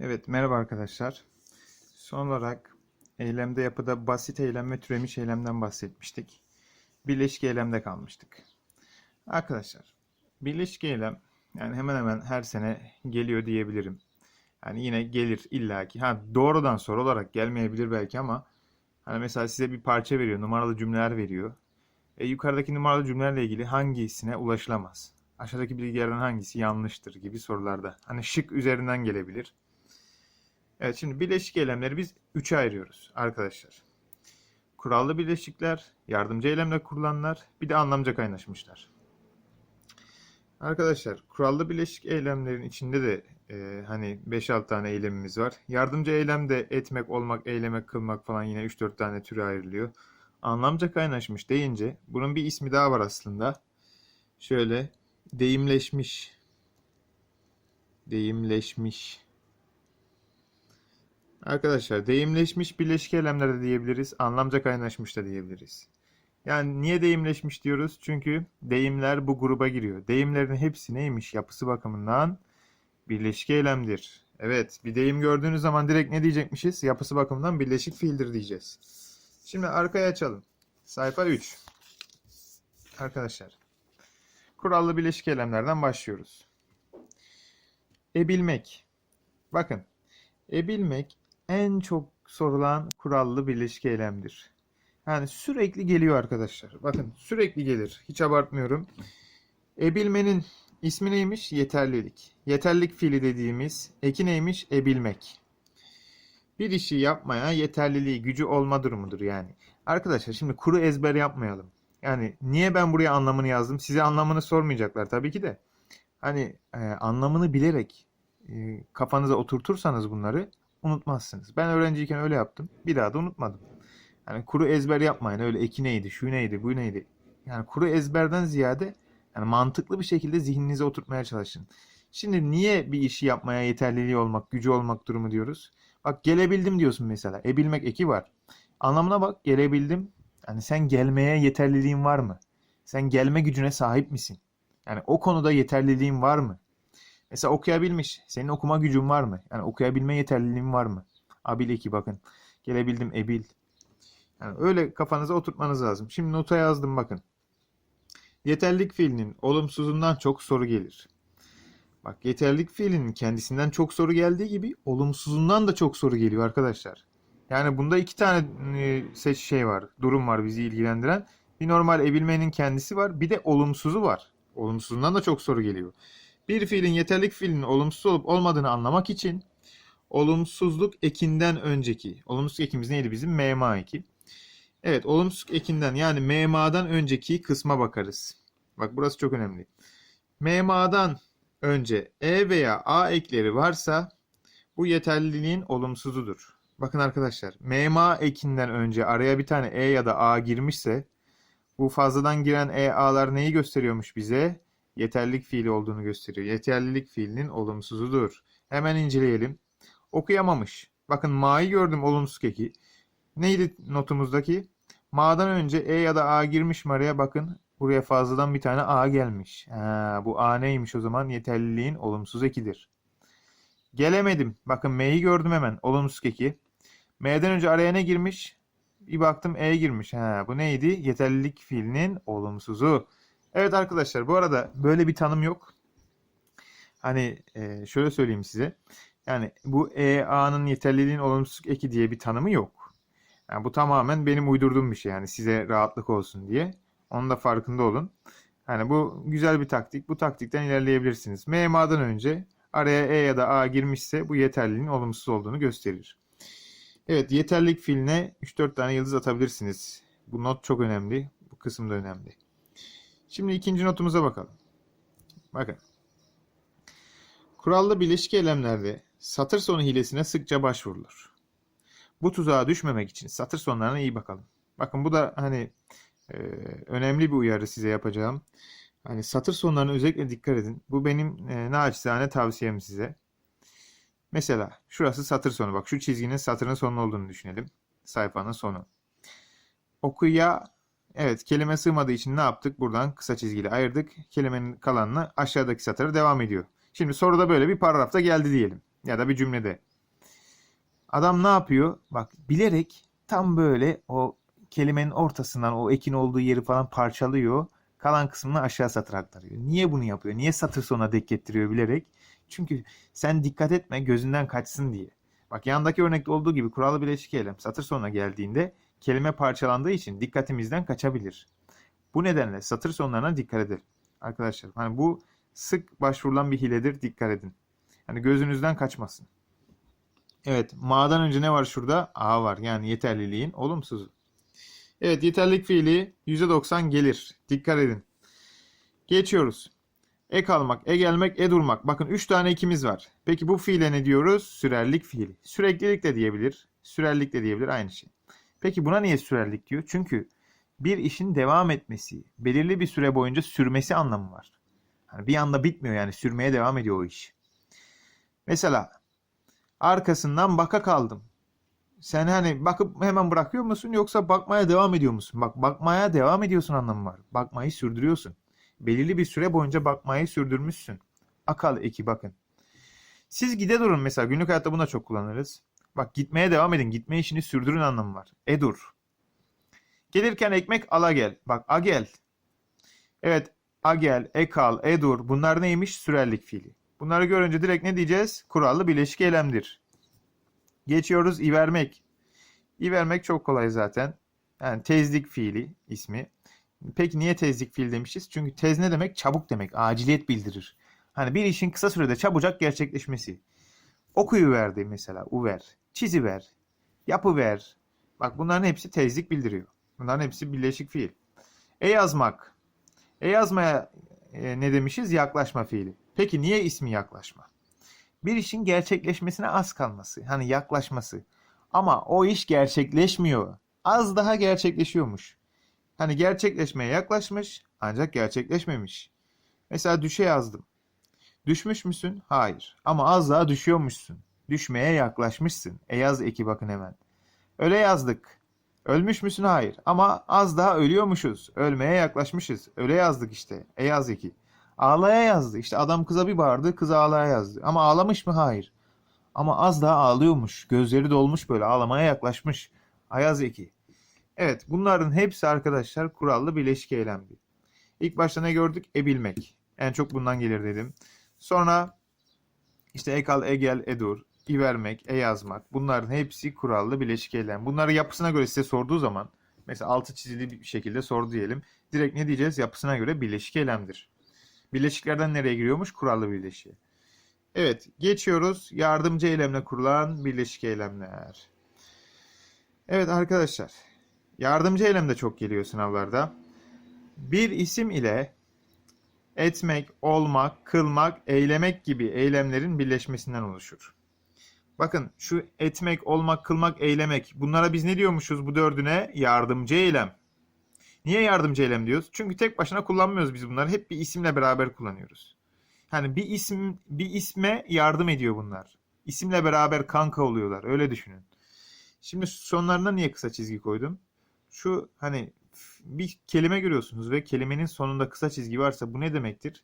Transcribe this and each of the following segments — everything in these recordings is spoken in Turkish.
Evet, merhaba arkadaşlar. Son olarak eylemde yapıda basit eylem ve türemiş eylemden bahsetmiştik. Birleşik eylemde kalmıştık. Arkadaşlar, birleşik eylem yani hemen hemen her sene geliyor diyebilirim. Yani yine gelir illaki. Ha doğrudan soru olarak gelmeyebilir belki ama hani mesela size bir parça veriyor, numaralı cümleler veriyor. E, yukarıdaki numaralı cümlelerle ilgili hangisine ulaşılamaz? Aşağıdaki bilgilerden hangisi yanlıştır gibi sorularda. Hani şık üzerinden gelebilir. Evet şimdi birleşik eylemleri biz üçe ayırıyoruz arkadaşlar. Kurallı birleşikler, yardımcı eylemle kurulanlar, bir de anlamca kaynaşmışlar. Arkadaşlar kurallı birleşik eylemlerin içinde de e, hani 5-6 tane eylemimiz var. Yardımcı eylem de etmek, olmak, eylemek, kılmak falan yine 3-4 tane türe ayrılıyor. Anlamca kaynaşmış deyince bunun bir ismi daha var aslında. Şöyle deyimleşmiş. Deyimleşmiş. Arkadaşlar deyimleşmiş birleşik eylemler de diyebiliriz. Anlamca kaynaşmış da diyebiliriz. Yani niye deyimleşmiş diyoruz? Çünkü deyimler bu gruba giriyor. Deyimlerin hepsi neymiş yapısı bakımından? Birleşik eylemdir. Evet, bir deyim gördüğünüz zaman direkt ne diyecekmişiz? Yapısı bakımından birleşik fiildir diyeceğiz. Şimdi arkaya açalım. Sayfa 3. Arkadaşlar, kurallı birleşik eylemlerden başlıyoruz. Ebilmek. Bakın, ebilmek en çok sorulan kurallı birleşik eylemdir. Yani sürekli geliyor arkadaşlar. Bakın sürekli gelir. Hiç abartmıyorum. Ebilmenin ismi neymiş? Yeterlilik. Yeterlilik fiili dediğimiz eki neymiş? Ebilmek. Bir işi yapmaya yeterliliği, gücü olma durumudur yani. Arkadaşlar şimdi kuru ezber yapmayalım. Yani niye ben buraya anlamını yazdım? Size anlamını sormayacaklar tabii ki de. Hani e, anlamını bilerek e, kafanıza oturtursanız bunları unutmazsınız. Ben öğrenciyken öyle yaptım. Bir daha da unutmadım. Yani kuru ezber yapmayın. Öyle eki neydi, şu neydi, bu neydi. Yani kuru ezberden ziyade yani mantıklı bir şekilde zihninize oturtmaya çalışın. Şimdi niye bir işi yapmaya yeterliliği olmak, gücü olmak durumu diyoruz? Bak gelebildim diyorsun mesela. Ebilmek eki var. Anlamına bak gelebildim. Yani sen gelmeye yeterliliğin var mı? Sen gelme gücüne sahip misin? Yani o konuda yeterliliğin var mı? Mesela okuyabilmiş. Senin okuma gücün var mı? Yani okuyabilme yeterliliğin var mı? Abil eki bakın. Gelebildim ebil. Yani öyle kafanıza oturtmanız lazım. Şimdi nota yazdım bakın. Yeterlilik fiilinin olumsuzundan çok soru gelir. Bak yeterlilik fiilinin kendisinden çok soru geldiği gibi olumsuzundan da çok soru geliyor arkadaşlar. Yani bunda iki tane e, seç şey var, durum var bizi ilgilendiren. Bir normal ebilmenin kendisi var, bir de olumsuzu var. Olumsuzundan da çok soru geliyor. Bir fiilin yeterlik fiilinin olumsuz olup olmadığını anlamak için olumsuzluk ekinden önceki, olumsuz ekimiz neydi bizim? MMA eki. Evet, olumsuzluk ekinden yani MMA'dan önceki kısma bakarız. Bak burası çok önemli. MMA'dan önce E veya A ekleri varsa bu yeterliliğin olumsuzudur. Bakın arkadaşlar, MMA ekinden önce araya bir tane E ya da A girmişse bu fazladan giren E, A'lar neyi gösteriyormuş bize? Yeterlilik fiili olduğunu gösteriyor. Yeterlilik fiilinin olumsuzudur. Hemen inceleyelim. Okuyamamış. Bakın ma'yı gördüm olumsuz eki. Neydi notumuzdaki? Ma'dan önce E ya da A girmiş mi araya bakın. Buraya fazladan bir tane A gelmiş. Ha, bu A neymiş o zaman? Yeterliliğin olumsuz ekidir. Gelemedim. Bakın M'yi gördüm hemen. Olumsuz eki. M'den önce araya ne girmiş? Bir baktım E girmiş. Ha, bu neydi? Yeterlilik fiilinin olumsuzu. Evet arkadaşlar bu arada böyle bir tanım yok. Hani e, şöyle söyleyeyim size. Yani bu EA'nın yeterliliğin olumsuz eki diye bir tanımı yok. Yani bu tamamen benim uydurduğum bir şey. Yani size rahatlık olsun diye. Onun da farkında olun. Yani bu güzel bir taktik. Bu taktikten ilerleyebilirsiniz. MMA'dan önce araya E ya da A girmişse bu yeterliliğin olumsuz olduğunu gösterir. Evet yeterlilik fiiline 3-4 tane yıldız atabilirsiniz. Bu not çok önemli. Bu kısım da önemli. Şimdi ikinci notumuza bakalım. Bakın. Kurallı bileşik eylemlerde satır sonu hilesine sıkça başvurulur. Bu tuzağa düşmemek için satır sonlarına iyi bakalım. Bakın bu da hani e, önemli bir uyarı size yapacağım. Hani satır sonlarına özellikle dikkat edin. Bu benim e, naçizane tavsiyem size. Mesela şurası satır sonu. Bak şu çizginin satırın sonu olduğunu düşünelim. Sayfanın sonu. Okuya Evet kelime sığmadığı için ne yaptık? Buradan kısa çizgiyle ayırdık. Kelimenin kalanını aşağıdaki satıra devam ediyor. Şimdi soruda böyle bir paragrafta geldi diyelim. Ya da bir cümlede. Adam ne yapıyor? Bak bilerek tam böyle o kelimenin ortasından o ekin olduğu yeri falan parçalıyor. Kalan kısmını aşağı satır aktarıyor. Niye bunu yapıyor? Niye satır sonuna dek getiriyor bilerek? Çünkü sen dikkat etme gözünden kaçsın diye. Bak yandaki örnekte olduğu gibi kurallı bileşik eylem satır sonuna geldiğinde kelime parçalandığı için dikkatimizden kaçabilir. Bu nedenle satır sonlarına dikkat edin. Arkadaşlar hani bu sık başvurulan bir hiledir dikkat edin. Hani gözünüzden kaçmasın. Evet ma'dan önce ne var şurada? A var yani yeterliliğin olumsuzu. Evet yeterlilik fiili %90 gelir. Dikkat edin. Geçiyoruz. Ek almak, e gelmek, e durmak. Bakın 3 tane ekimiz var. Peki bu fiile ne diyoruz? Sürerlik fiili. Süreklilik de diyebilir. Sürerlik de diyebilir aynı şey. Peki buna niye sürerlik diyor? Çünkü bir işin devam etmesi, belirli bir süre boyunca sürmesi anlamı var. Hani bir anda bitmiyor yani sürmeye devam ediyor o iş. Mesela arkasından baka kaldım. Sen hani bakıp hemen bırakıyor musun yoksa bakmaya devam ediyor musun? Bak bakmaya devam ediyorsun anlamı var. Bakmayı sürdürüyorsun. Belirli bir süre boyunca bakmayı sürdürmüşsün. Akal eki bakın. Siz gide durun mesela günlük hayatta bunu da çok kullanırız. Bak gitmeye devam edin. Gitme işini sürdürün anlamı var. E dur. Gelirken ekmek ala gel. Bak a gel. Evet a gel, e kal, e dur. Bunlar neymiş? Sürerlik fiili. Bunları görünce direkt ne diyeceğiz? Kurallı bileşik eylemdir. Geçiyoruz i vermek. İ vermek çok kolay zaten. Yani tezlik fiili ismi. Peki niye tezlik fiil demişiz? Çünkü tez ne demek? Çabuk demek. Aciliyet bildirir. Hani bir işin kısa sürede çabucak gerçekleşmesi. Okuyu verdi mesela. Uver. Çizi ver. Yapı ver. Bak bunların hepsi tezlik bildiriyor. Bunların hepsi birleşik fiil. E yazmak. E yazmaya e, ne demişiz? Yaklaşma fiili. Peki niye ismi yaklaşma? Bir işin gerçekleşmesine az kalması. Hani yaklaşması. Ama o iş gerçekleşmiyor. Az daha gerçekleşiyormuş. Hani gerçekleşmeye yaklaşmış ancak gerçekleşmemiş. Mesela düşe yazdım. Düşmüş müsün? Hayır. Ama az daha düşüyormuşsun. Düşmeye yaklaşmışsın. E yaz eki bakın hemen. Öyle yazdık. Ölmüş müsün? Hayır. Ama az daha ölüyormuşuz. Ölmeye yaklaşmışız. Öyle yazdık işte. E yaz eki. Ağlaya yazdı. İşte adam kıza bir bağırdı. Kız ağlaya yazdı. Ama ağlamış mı? Hayır. Ama az daha ağlıyormuş. Gözleri dolmuş böyle. Ağlamaya yaklaşmış. Ayaz eki. Evet bunların hepsi arkadaşlar kurallı bileşik eylemdi. İlk başta ne gördük? E bilmek. En çok bundan gelir dedim. Sonra işte e kal, e gel, e yazmak. Bunların hepsi kurallı bileşik eylem. Bunları yapısına göre size sorduğu zaman mesela altı çizili bir şekilde sordu diyelim. Direkt ne diyeceğiz? Yapısına göre bileşik eylemdir. Bileşiklerden nereye giriyormuş? Kurallı bileşiğe. Evet geçiyoruz. Yardımcı eylemle kurulan birleşik eylemler. Evet arkadaşlar. Yardımcı eylem de çok geliyor sınavlarda. Bir isim ile etmek, olmak, kılmak, eylemek gibi eylemlerin birleşmesinden oluşur. Bakın şu etmek, olmak, kılmak, eylemek bunlara biz ne diyormuşuz bu dördüne? Yardımcı eylem. Niye yardımcı eylem diyoruz? Çünkü tek başına kullanmıyoruz biz bunları. Hep bir isimle beraber kullanıyoruz. Hani bir isim bir isme yardım ediyor bunlar. İsimle beraber kanka oluyorlar. Öyle düşünün. Şimdi sonlarına niye kısa çizgi koydum? Şu hani bir kelime görüyorsunuz ve kelimenin sonunda kısa çizgi varsa bu ne demektir?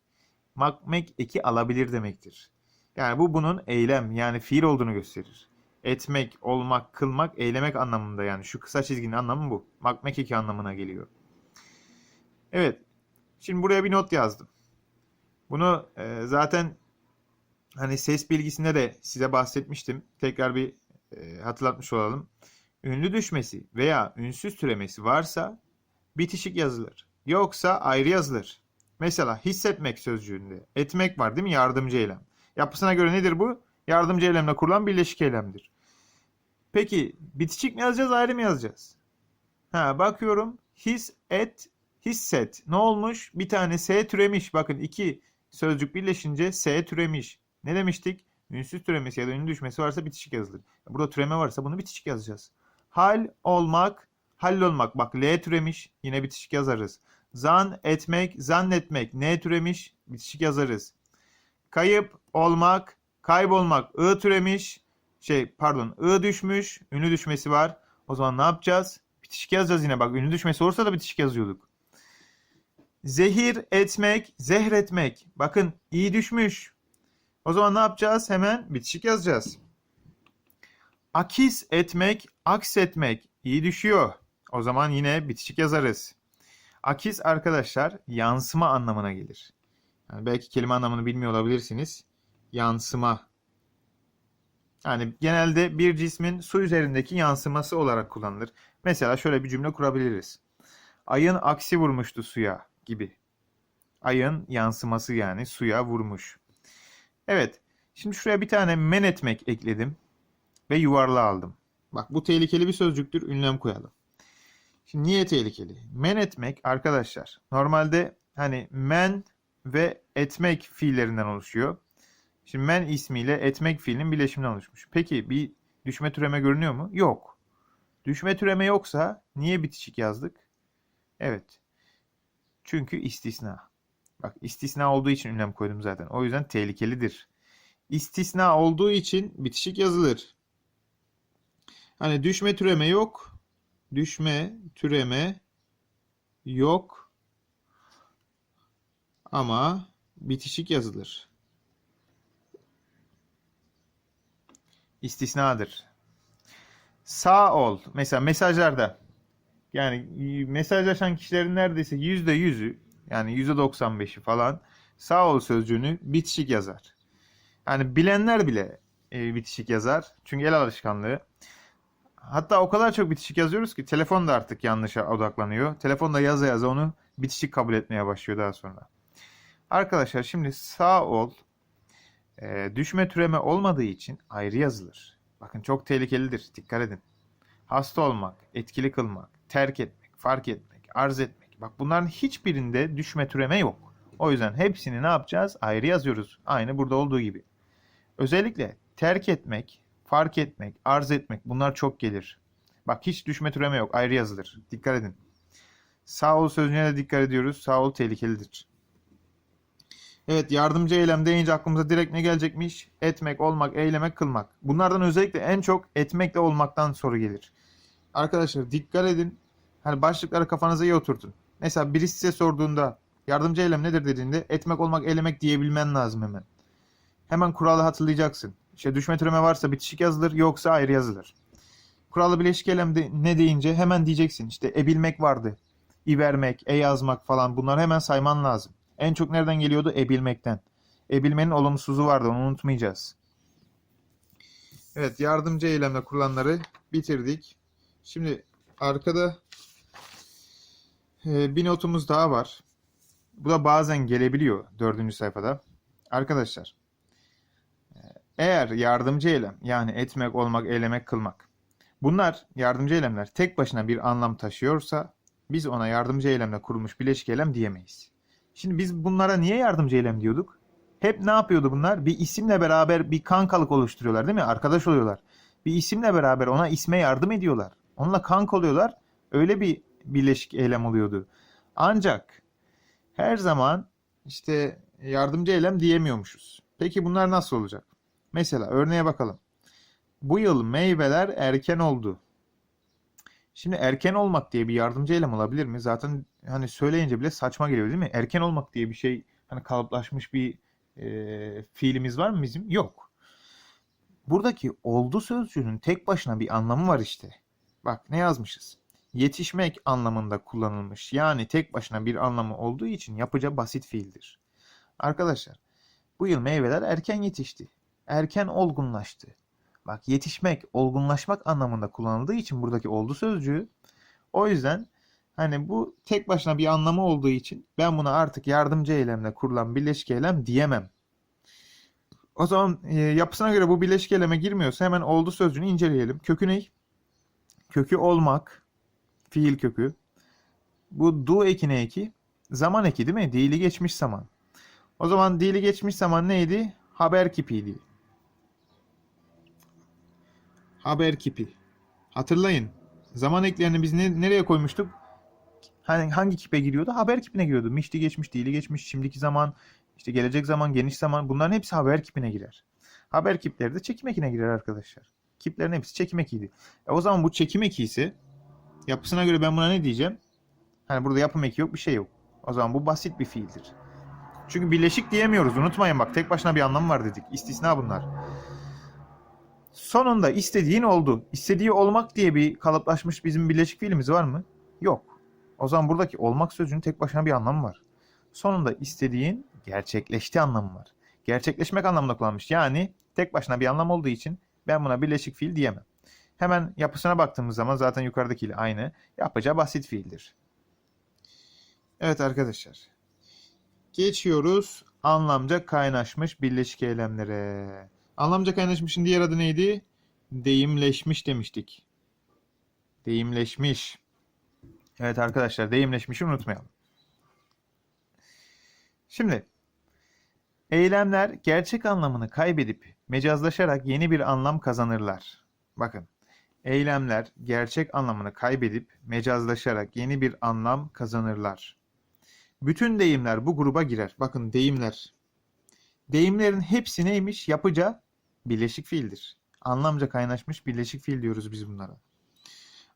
Makmek eki alabilir demektir. Yani bu bunun eylem yani fiil olduğunu gösterir. Etmek, olmak, kılmak, eylemek anlamında yani şu kısa çizginin anlamı bu. Makmek eki anlamına geliyor. Evet. Şimdi buraya bir not yazdım. Bunu e, zaten hani ses bilgisinde de size bahsetmiştim. Tekrar bir e, hatırlatmış olalım. Ünlü düşmesi veya ünsüz türemesi varsa bitişik yazılır. Yoksa ayrı yazılır. Mesela hissetmek sözcüğünde etmek var değil mi? Yardımcı eylem. Yapısına göre nedir bu? Yardımcı eylemle kurulan birleşik eylemdir. Peki bitişik mi yazacağız ayrı mı yazacağız? Ha bakıyorum his et hisset. Ne olmuş? Bir tane S türemiş. Bakın iki sözcük birleşince S türemiş. Ne demiştik? Ünsüz türemesi ya da ünlü düşmesi varsa bitişik yazılır. Burada türeme varsa bunu bitişik yazacağız. Hal olmak, hallolmak. Bak L türemiş. Yine bitişik yazarız. Zan etmek, zannetmek. N türemiş. Bitişik yazarız. Kayıp olmak, kaybolmak. I türemiş. Şey pardon I düşmüş. Ünlü düşmesi var. O zaman ne yapacağız? Bitişik yazacağız yine. Bak ünlü düşmesi olursa da bitişik yazıyorduk. Zehir etmek, zehretmek. Bakın iyi düşmüş. O zaman ne yapacağız? Hemen bitişik yazacağız. Akis etmek, aksetmek iyi düşüyor. O zaman yine bitişik yazarız. Akis arkadaşlar yansıma anlamına gelir. Yani belki kelime anlamını bilmiyor olabilirsiniz. Yansıma. Yani genelde bir cismin su üzerindeki yansıması olarak kullanılır. Mesela şöyle bir cümle kurabiliriz. Ayın aksi vurmuştu suya gibi. Ayın yansıması yani suya vurmuş. Evet. Şimdi şuraya bir tane men etmek ekledim. Ve yuvarlağı aldım. Bak bu tehlikeli bir sözcüktür. Ünlem koyalım. Şimdi niye tehlikeli? Men etmek arkadaşlar. Normalde hani men ve etmek fiillerinden oluşuyor. Şimdi men ismiyle etmek fiilinin birleşiminden oluşmuş. Peki bir düşme türeme görünüyor mu? Yok. Düşme türeme yoksa niye bitişik yazdık? Evet. Çünkü istisna. Bak istisna olduğu için ünlem koydum zaten. O yüzden tehlikelidir. İstisna olduğu için bitişik yazılır. Hani düşme türeme yok. Düşme türeme yok. Ama bitişik yazılır. İstisnadır. Sağ ol. Mesela mesajlarda yani mesajlaşan kişilerin neredeyse yüzde yüzü yani yüzde 95'i falan sağ ol sözcüğünü bitişik yazar. Yani bilenler bile e, bitişik yazar. Çünkü el alışkanlığı. Hatta o kadar çok bitişik yazıyoruz ki telefon da artık yanlışa odaklanıyor. Telefon da yaza yaza onu bitişik kabul etmeye başlıyor daha sonra. Arkadaşlar şimdi sağ ol e, düşme türeme olmadığı için ayrı yazılır. Bakın çok tehlikelidir. Dikkat edin. Hasta olmak, etkili kılmak, terk etmek, fark etmek, arz etmek. Bak bunların hiçbirinde düşme türeme yok. O yüzden hepsini ne yapacağız? Ayrı yazıyoruz. Aynı burada olduğu gibi. Özellikle terk etmek, fark etmek, arz etmek bunlar çok gelir. Bak hiç düşme türeme yok. Ayrı yazılır. Dikkat edin. Sağ ol sözcüğüne de dikkat ediyoruz. Sağ ol tehlikelidir. Evet yardımcı eylem deyince aklımıza direkt ne gelecekmiş? Etmek, olmak, eylemek, kılmak. Bunlardan özellikle en çok etmekle olmaktan soru gelir. Arkadaşlar dikkat edin. Hani başlıkları kafanıza iyi oturtun. Mesela birisi size sorduğunda yardımcı eylem nedir dediğinde etmek, olmak, eylemek diyebilmen lazım hemen. Hemen kuralı hatırlayacaksın. İşte düşme türeme varsa bitişik yazılır yoksa ayrı yazılır. Kuralı bileşik eylem de, ne deyince hemen diyeceksin. İşte ebilmek vardı. İ vermek, e yazmak falan bunlar hemen sayman lazım. En çok nereden geliyordu? Ebilmekten. Ebilmenin olumsuzu vardı onu unutmayacağız. Evet yardımcı eylemle kurulanları bitirdik. Şimdi arkada e, bir notumuz daha var. Bu da bazen gelebiliyor dördüncü sayfada. Arkadaşlar e, eğer yardımcı eylem yani etmek, olmak, eylemek, kılmak bunlar yardımcı eylemler tek başına bir anlam taşıyorsa biz ona yardımcı eylemle kurulmuş bileşik eylem diyemeyiz. Şimdi biz bunlara niye yardımcı eylem diyorduk? Hep ne yapıyordu bunlar? Bir isimle beraber bir kankalık oluşturuyorlar değil mi? Arkadaş oluyorlar. Bir isimle beraber ona isme yardım ediyorlar. Onunla kank oluyorlar. Öyle bir birleşik eylem oluyordu. Ancak her zaman işte yardımcı eylem diyemiyormuşuz. Peki bunlar nasıl olacak? Mesela örneğe bakalım. Bu yıl meyveler erken oldu. Şimdi erken olmak diye bir yardımcı eylem olabilir mi? Zaten hani söyleyince bile saçma geliyor değil mi? Erken olmak diye bir şey hani kalıplaşmış bir e, fiilimiz var mı bizim? Yok. Buradaki oldu sözcüğünün tek başına bir anlamı var işte. Bak ne yazmışız? Yetişmek anlamında kullanılmış. Yani tek başına bir anlamı olduğu için yapıca basit fiildir. Arkadaşlar bu yıl meyveler erken yetişti. Erken olgunlaştı. Bak yetişmek, olgunlaşmak anlamında kullanıldığı için buradaki oldu sözcüğü. O yüzden hani bu tek başına bir anlamı olduğu için ben buna artık yardımcı eylemle kurulan birleşik eylem diyemem. O zaman e, yapısına göre bu birleşik eyleme girmiyorsa hemen oldu sözcüğünü inceleyelim. Kökü ne? Kökü olmak, fiil kökü. Bu du ekine eki, zaman eki değil mi? Dili geçmiş zaman. O zaman dili geçmiş zaman neydi? Haber kipiydi. Haber kipi. Hatırlayın. Zaman eklerini biz ne, nereye koymuştuk? Hani hangi kipe giriyordu? Haber kipine giriyordu. Mişti geçmiş, dili geçmiş, şimdiki zaman, işte gelecek zaman, geniş zaman bunların hepsi haber kipine girer. Haber kipleri de çekim ekine girer arkadaşlar. Kiplerin hepsi çekim ekiydi. E o zaman bu çekim eki ise yapısına göre ben buna ne diyeceğim? Hani burada yapım eki yok, bir şey yok. O zaman bu basit bir fiildir. Çünkü birleşik diyemiyoruz. Unutmayın bak tek başına bir anlamı var dedik. İstisna bunlar. Sonunda istediğin oldu. İstediği olmak diye bir kalıplaşmış bizim birleşik fiilimiz var mı? Yok. O zaman buradaki olmak sözcüğünün tek başına bir anlamı var. Sonunda istediğin gerçekleşti anlamı var. Gerçekleşmek anlamında kullanmış. Yani tek başına bir anlam olduğu için ben buna birleşik fiil diyemem. Hemen yapısına baktığımız zaman zaten yukarıdakiyle aynı. Yapacağı basit fiildir. Evet arkadaşlar. Geçiyoruz anlamca kaynaşmış birleşik eylemlere. Anlamca kaynaşmışın diğer adı neydi? Deyimleşmiş demiştik. Deyimleşmiş. Evet arkadaşlar deyimleşmişi unutmayalım. Şimdi eylemler gerçek anlamını kaybedip mecazlaşarak yeni bir anlam kazanırlar. Bakın eylemler gerçek anlamını kaybedip mecazlaşarak yeni bir anlam kazanırlar. Bütün deyimler bu gruba girer. Bakın deyimler. Deyimlerin hepsi neymiş? Yapıca birleşik fiildir. Anlamca kaynaşmış birleşik fiil diyoruz biz bunlara.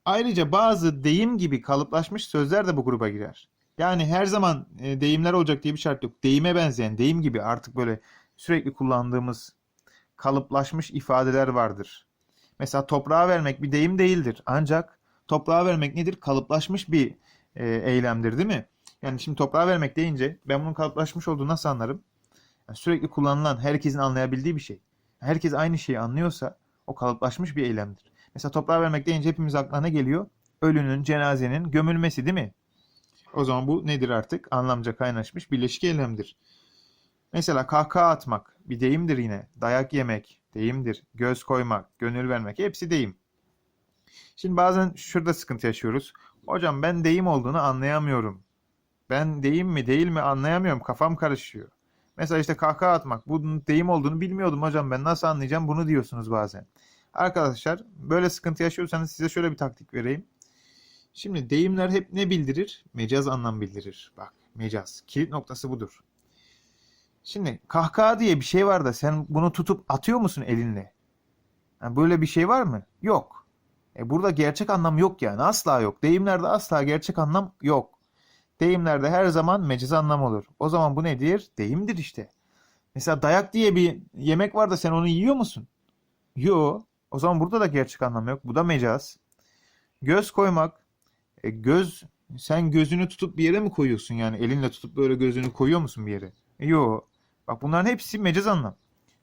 Ayrıca bazı deyim gibi kalıplaşmış sözler de bu gruba girer. Yani her zaman e, deyimler olacak diye bir şart yok. Deyime benzeyen, deyim gibi artık böyle sürekli kullandığımız kalıplaşmış ifadeler vardır. Mesela toprağa vermek bir deyim değildir. Ancak toprağa vermek nedir? Kalıplaşmış bir e, eylemdir değil mi? Yani şimdi toprağa vermek deyince ben bunun kalıplaşmış olduğunu nasıl anlarım? Yani sürekli kullanılan, herkesin anlayabildiği bir şey. Herkes aynı şeyi anlıyorsa o kalıplaşmış bir eylemdir. Mesela toprağa vermek deyince hepimiz aklına ne geliyor? Ölünün, cenazenin gömülmesi değil mi? O zaman bu nedir artık? Anlamca kaynaşmış birleşik eylemdir. Mesela kahkaha atmak bir deyimdir yine. Dayak yemek deyimdir. Göz koymak, gönül vermek hepsi deyim. Şimdi bazen şurada sıkıntı yaşıyoruz. Hocam ben deyim olduğunu anlayamıyorum. Ben deyim mi değil mi anlayamıyorum. Kafam karışıyor. Mesela işte kahkaha atmak. Bunun deyim olduğunu bilmiyordum hocam ben nasıl anlayacağım bunu diyorsunuz bazen. Arkadaşlar böyle sıkıntı yaşıyorsanız size şöyle bir taktik vereyim. Şimdi deyimler hep ne bildirir? Mecaz anlam bildirir. Bak mecaz. Kilit noktası budur. Şimdi kahkaha diye bir şey var da sen bunu tutup atıyor musun elinle? Yani böyle bir şey var mı? Yok. E burada gerçek anlam yok yani. Asla yok. Deyimlerde asla gerçek anlam yok. Deyimlerde her zaman mecaz anlam olur. O zaman bu nedir? Deyimdir işte. Mesela dayak diye bir yemek var da sen onu yiyor musun? Yo. O zaman burada da gerçek anlam yok. Bu da mecaz. Göz koymak. E göz sen gözünü tutup bir yere mi koyuyorsun yani elinle tutup böyle gözünü koyuyor musun bir yere? E, yo. Bak bunların hepsi mecaz anlam.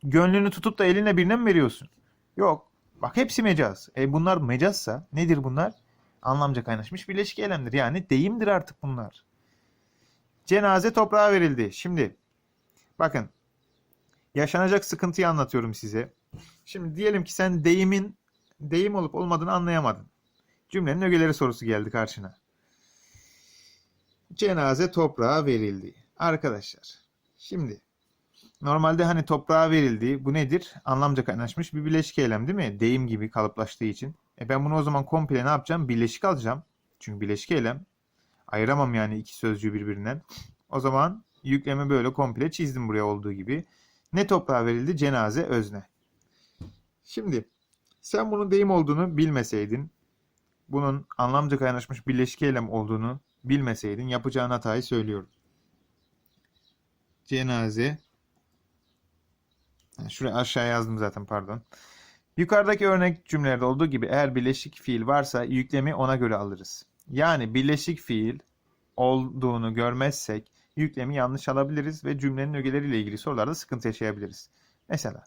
Gönlünü tutup da elinle birine mi veriyorsun? Yok. Bak hepsi mecaz. E bunlar mecazsa nedir bunlar? Anlamca kaynaşmış birleşik eylemdir. Yani deyimdir artık bunlar. Cenaze toprağa verildi. Şimdi bakın yaşanacak sıkıntıyı anlatıyorum size. Şimdi diyelim ki sen deyimin deyim olup olmadığını anlayamadın. Cümlenin ögeleri sorusu geldi karşına. Cenaze toprağa verildi. Arkadaşlar şimdi normalde hani toprağa verildi bu nedir? Anlamca kaynaşmış bir bileşik eylem değil mi? Deyim gibi kalıplaştığı için. E ben bunu o zaman komple ne yapacağım? Birleşik alacağım. Çünkü bileşik eylem. Ayıramam yani iki sözcüğü birbirinden. O zaman yüklemi böyle komple çizdim buraya olduğu gibi. Ne toprağa verildi? Cenaze özne. Şimdi sen bunun deyim olduğunu bilmeseydin, bunun anlamca kaynaşmış birleşik eylem olduğunu bilmeseydin yapacağın hatayı söylüyorum. Cenaze Şuraya aşağı yazdım zaten pardon. Yukarıdaki örnek cümlelerde olduğu gibi eğer birleşik fiil varsa yüklemi ona göre alırız. Yani birleşik fiil olduğunu görmezsek yüklemi yanlış alabiliriz ve cümlenin ögeleriyle ilgili sorularda sıkıntı yaşayabiliriz. Mesela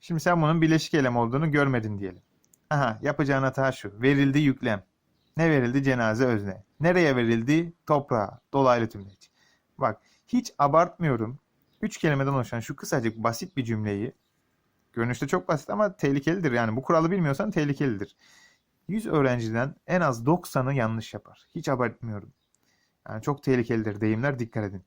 şimdi sen bunun birleşik eylem olduğunu görmedin diyelim. Aha yapacağın hata şu. Verildi yüklem. Ne verildi? Cenaze özne. Nereye verildi? Toprağa. Dolaylı tümleç. Bak hiç abartmıyorum. Üç kelimeden oluşan şu kısacık basit bir cümleyi görünüşte çok basit ama tehlikelidir. Yani bu kuralı bilmiyorsan tehlikelidir. 100 öğrenciden en az 90'ı yanlış yapar. Hiç abartmıyorum. Yani çok tehlikelidir deyimler dikkat edin.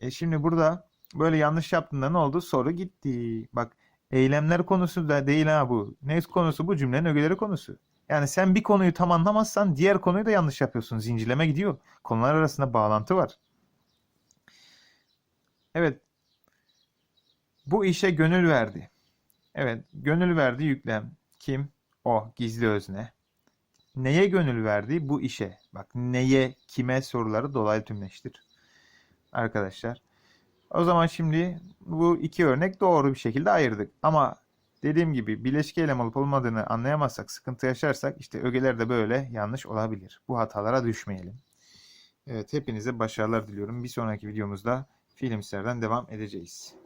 E şimdi burada böyle yanlış yaptığında ne oldu? Soru gitti. Bak eylemler konusu da değil ha bu. Ne konusu bu? Cümlenin ögeleri konusu. Yani sen bir konuyu tam anlamazsan diğer konuyu da yanlış yapıyorsun. Zincirleme gidiyor. Konular arasında bağlantı var. Evet. Bu işe gönül verdi. Evet, gönül verdi yüklem. Kim? O, gizli özne. Neye gönül verdi? Bu işe. Bak neye, kime soruları dolaylı tümleştir. Arkadaşlar. O zaman şimdi bu iki örnek doğru bir şekilde ayırdık. Ama dediğim gibi bileşke eylem olup olmadığını anlayamazsak, sıkıntı yaşarsak işte ögeler de böyle yanlış olabilir. Bu hatalara düşmeyelim. Evet, hepinize başarılar diliyorum. Bir sonraki videomuzda filmlerden devam edeceğiz.